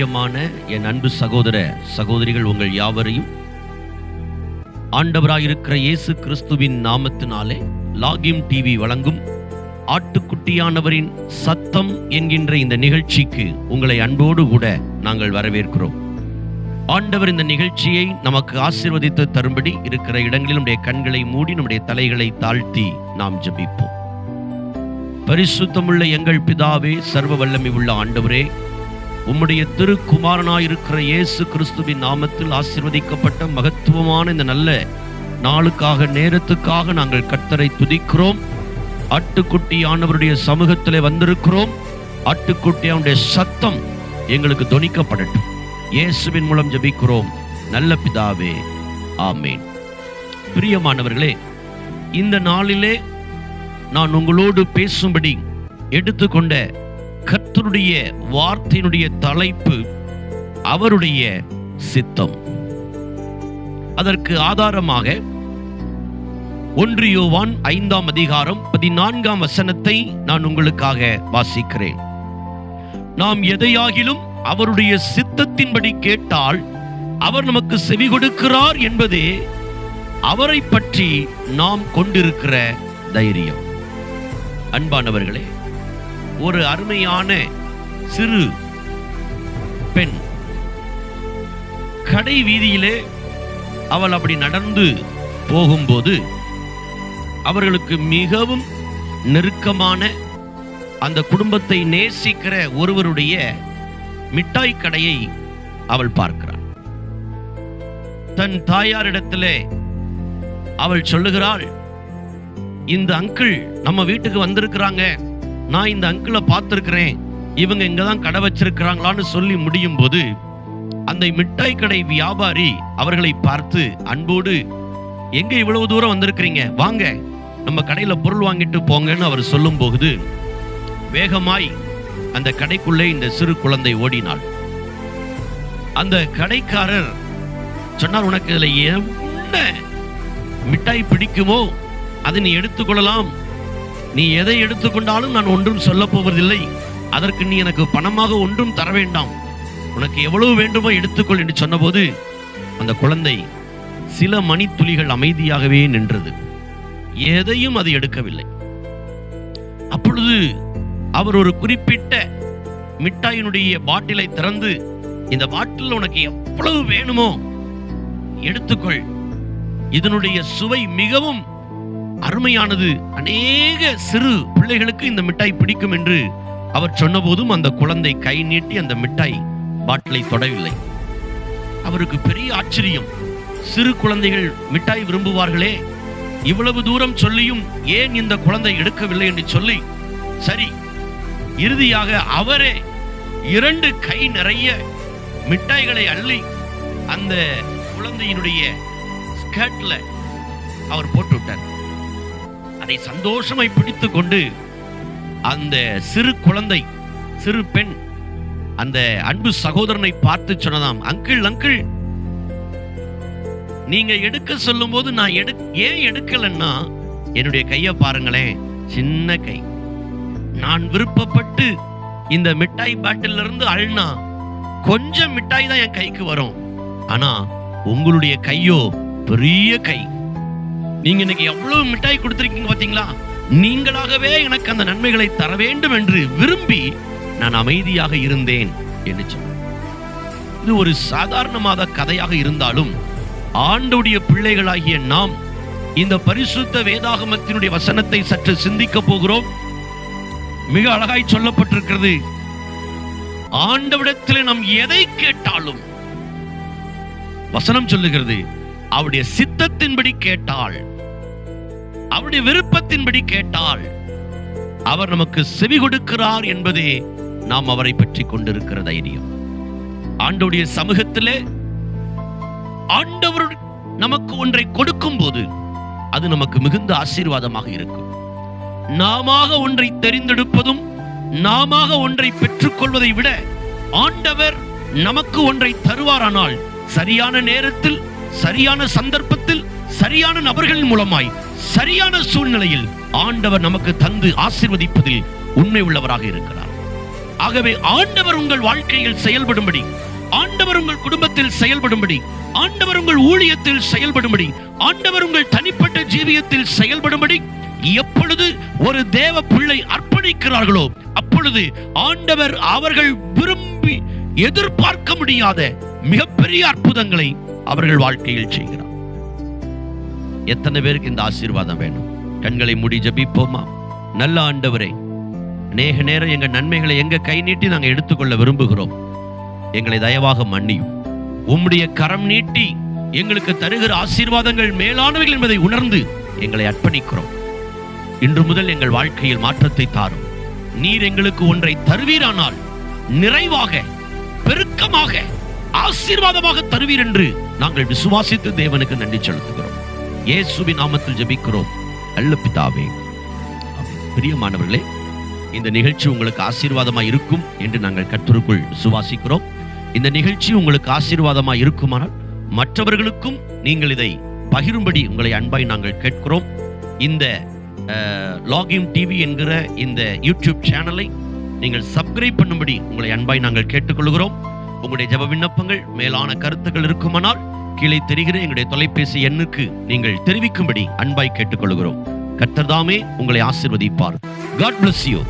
பிரியமான என் அன்பு சகோதர சகோதரிகள் உங்கள் யாவரையும் ஆண்டவராயிருக்கிற இயேசு கிறிஸ்துவின் நாமத்தினாலே லாகிம் டிவி வழங்கும் ஆட்டுக்குட்டியானவரின் சத்தம் என்கின்ற இந்த நிகழ்ச்சிக்கு உங்களை அன்போடு கூட நாங்கள் வரவேற்கிறோம். ஆண்டவர் இந்த நிகழ்ச்சியை நமக்கு ஆசீர்வதித்து தரும்படி இருக்கிற இடங்களில் நம்முடைய கண்களை மூடி நம்முடைய தலைகளை தாழ்த்தி நாம் ஜபிப்போம். பரிசுத்தமுள்ள எங்கள் பிதாவே சர்வ வல்லமை உள்ள ஆண்டவரே உம்முடைய திருக்குமாரனாயிருக்கிற இயேசு கிறிஸ்துவின் நாமத்தில் ஆசிர்வதிக்கப்பட்ட மகத்துவமான இந்த நல்ல நாளுக்காக நேரத்துக்காக நாங்கள் கர்த்தரை துதிக்கிறோம். ஆட்டுக்குட்டி ஆண்டவருடைய சமூகத்திலே வந்திருக்கிறோம். ஆட்டுக்குட்டி அவனுடைய சத்தம் எங்களுக்கு தொனிக்கப்படட்டும் இயேசுவின் மூலம் ஜெபிக்கிறோம். நல்ல பிதாவே ஆமேன். பிரியமானவர்களே இந்த நாளிலே நான் உங்களோடு பேசும்படி எடுத்துக்கொண்ட கர்த்தருடைய வார்த்தையினுடைய தலைப்பு அவருடைய சித்தம். அதற்கு ஆதாரமாக ஒன்று யோவான் ஐந்தாம் அதிகாரம் பதினான்காம் வசனத்தை நான் உங்களுக்காக வாசிக்கிறேன். நாம் எதையாகிலும் அவருடைய சித்தத்தின்படி கேட்டால் அவர் நமக்கு செவி கொடுக்கிறார் என்பதே அவரை பற்றி நாம் கொண்டிருக்கிற தைரியம். அன்பானவர்களே ஒரு அருமையான சிறு பெண். கடை வீதியிலே அவள் அப்படி நடந்து போகும்போது அவர்களுக்கு மிகவும் நெருக்கமான அந்த குடும்பத்தை நேசிக்கிற ஒருவருடைய மிட்டாய் கடையை அவள் பார்க்கிறாள். தன் தாயாரிடத்திலே அவள் சொல்லுகிறாள் இந்த அங்கிள் நம்ம வீட்டுக்கு வந்திருக்கிறாங்க. நான் இந்த அங்கிளை பார்த்துருக்கிறேன். இவங்க இங்கே தான் கடை வச்சிருக்கிறாங்களான்னு சொல்லி முடியும் போது அந்த மிட்டாய் கடை வியாபாரி அவர்களை பார்த்து அன்போடு எங்க இவ்வளவு தூரம் வந்திருக்கிறீங்க? வாங்க. நம்ம கடையில பொருள் வாங்கிட்டு போங்கன்னு அவர் சொல்லும் போகுது வேகமாய் அந்த கடைக்குள்ளே இந்த சிறு குழந்தை ஓடினாள். அந்த கடைக்காரர் சொன்னார் உனக்கு இதில் என்ன? மிட்டாய் பிடிக்குமோ? அதை நீ எடுத்துக்கொள்ளலாம். நீ எதை எடுத்துக்கொண்டாலும் நான் ஒன்றும் சொல்ல போவதில்லை அதற்கு நீ எனக்கு பணமாக ஒன்றும் தர வேண்டாம். உனக்கு எவ்வளவு வேண்டுமோ எடுத்துக்கொள் என்று சொன்னபோது அந்த குழந்தை சில மணித்துளிகள் அமைதியாகவே நின்றது. எதையும் அது எடுக்கவில்லை. அப்பொழுது அவர் ஒரு குறிப்பிட்ட மிட்டாயினுடைய பாட்டிலை திறந்து இந்த பாட்டில் உனக்கு எவ்வளவு வேணுமோ எடுத்துக்கொள். இதனுடைய சுவை மிகவும் அருமையானது. அநேக சிறு பிள்ளைகளுக்கு இந்த மிட்டாய் பிடிக்கும் என்று அவர் சொன்னபோதும் அந்த குழந்தை கை நீட்டி அந்த மிட்டாய் பாட்டிலை தொடவில்லை. அவருக்கு பெரிய ஆச்சரியம். சிறு குழந்தைகள் மிட்டாய் விரும்புவார்களே இவ்வளவு தூரம் சொல்லியும் ஏன் இந்த குழந்தை எடுக்கவில்லை என்று சொல்லி சரி இறுதியாக அவரே இரண்டு கை நிறைய மிட்டாய்களை அள்ளி அந்த குழந்தையினுடைய ஸ்கர்ட்ல அவர் போட்டு விட்டார் அதை சந்தோஷமாய் பிடித்து கொண்டு அந்த சிறு குழந்தை சிறு பெண் அந்த அன்பு சகோதரனை பார்த்து சொன்னதாம் அங்கிள் அங்கிள் நீங்க எடுக்க சொல்லும் போது நான் எடு ஏன் எடுக்கலன்னா என்னுடைய கையை பாருங்களேன் சின்ன கை. நான் விருப்பப்பட்டு இந்த மிட்டாய் பாட்டில் இருந்து அழுனா கொஞ்சம் மிட்டாய் தான் என் கைக்கு வரும். ஆனா உங்களுடைய கையோ பெரிய கை. நீங்க இன்னைக்கு எவ்வளவு மிட்டாய் கொடுத்திருக்கீங்க பாத்தீங்களா? நீங்களாகவே எனக்கு அந்த நன்மைகளை தர வேண்டும் என்று விரும்பி நான் அமைதியாக இருந்தேன் என்று இது ஒரு சாதாரணமாத கதையாக இருந்தாலும் ஆண்டுடைய பிள்ளைகளாகிய நாம் இந்த பரிசுத்த வேதாகமத்தினுடைய வசனத்தை சற்று சிந்திக்க போகிறோம். மிக அழகாய் சொல்லப்பட்டிருக்கிறது. ஆண்டவிடத்தில் நாம் எதை கேட்டாலும் வசனம் சொல்லுகிறது அவருடைய சித்தத்தின்படி கேட்டால் அவருடைய விருப்பத்தின்படி கேட்டால் அவர் நமக்கு செவி கொடுக்கிறார் என்பதே நாம் அவரை பற்றி கொண்டிருக்கிற தைரியம். ஆண்டவுடைய சமூகத்திலே ஆண்டவர் நமக்கு ஒன்றை கொடுக்கும் போது அது நமக்கு மிகுந்த ஆசீர்வாதமாக இருக்கும். நாம ஒன்றை தெரிந்தெடுப்பதும் நாம ஒன்றை பெற்றுக்கொள்வதை விட ஆண்டவர் நமக்கு ஒன்றை தருவாரானால் சரியான நேரத்தில் சரியான சந்தர்ப்பத்தில் சரியான நபர்களின் மூலமாய் சரியான சூழ்நிலையில் ஆண்டவர் நமக்கு தந்து ஆசிர்வதிப்பதில் உண்மை உள்ளவராக இருக்கிறார். ஆகவே ஆண்டவர் உங்கள் வாழ்க்கையில் செயல்படும்படி ஆண்டவர் உங்கள் குடும்பத்தில் செயல்படும்படி ஆண்டவர் உங்கள் ஊழியத்தில் செயல்படும்படி ஆண்டவர் உங்கள் தனிப்பட்ட ஜீவியத்தில் செயல்படும்படி எப்பொழுது ஒரு தேவ பிள்ளை அர்ப்பணிக்கிறார்களோ அப்பொழுது ஆண்டவர் அவர்கள் விரும்பி எதிர்பார்க்க முடியாத மிகப்பெரிய அற்புதங்களை அவர்கள் வாழ்க்கையில் செய்கிறார். எத்தனை பேருக்கு இந்த ஆசீர்வாதம் வேணும்? கண்களை மூடி ஜபிப்போமா? நல்ல ஆண்டவரே அநேக நேரம் எங்க நன்மைகளை எங்க கை நீட்டி நாங்க எடுத்துக்கொள்ள விரும்புகிறோம். எங்களை தயவாக மன்னியும். உம்முடைய கரம் நீட்டி எங்களுக்கு தருகிற ஆசீர்வாதங்கள் மேலானவைகள் என்பதை உணர்ந்து எங்களை அர்ப்பணிக்கிறோம். இன்று முதல் எங்கள் வாழ்க்கையில் மாற்றத்தை தாரும். நீர் எங்களுக்கு ஒன்றை தருவீரானால் நிறைவாக பெருக்கமாக ஆசீர்வாதமாக தருவீர் என்று நாங்கள் விசுவாசித்து தேவனுக்கு நன்றி செலுத்துகிறோம். இயேசுவின் நாமத்தில் ஜெபிக்கிறோம். நல்ல பிதாவே பிரியமானவர்களே இந்த நிகழ்ச்சி உங்களுக்கு ஆசீர்வாதமா இருக்கும் என்று நாங்கள் கற்றுக்குள் சுவாசிக்கிறோம். இந்த நிகழ்ச்சி உங்களுக்கு ஆசீர்வாதமா இருக்குமானால் மற்றவர்களுக்கும் நீங்கள் இதை பகிரும்படி உங்களை அன்பாய் நாங்கள் கேட்கிறோம். இந்த லாகிம் டிவி என்கிற இந்த யூடியூப் சேனலை நீங்கள் சப்ஸ்கிரைப் பண்ணும்படி உங்களை அன்பாய் நாங்கள் கேட்டுக்கொள்கிறோம். உங்களுடைய ஜெப விண்ணப்பங்கள் மேலான கருத்துக்கள் இருக்குமானால் கீழே தெரிகிற எங்களுடைய தொலைபேசி எண்ணுக்கு நீங்கள் தெரிவிக்கும்படி அன்பாய் கேட்டுக்கொள்கிறோம். கர்த்தர்தாமே உங்களை ஆசிர்வதிப்பார். God bless you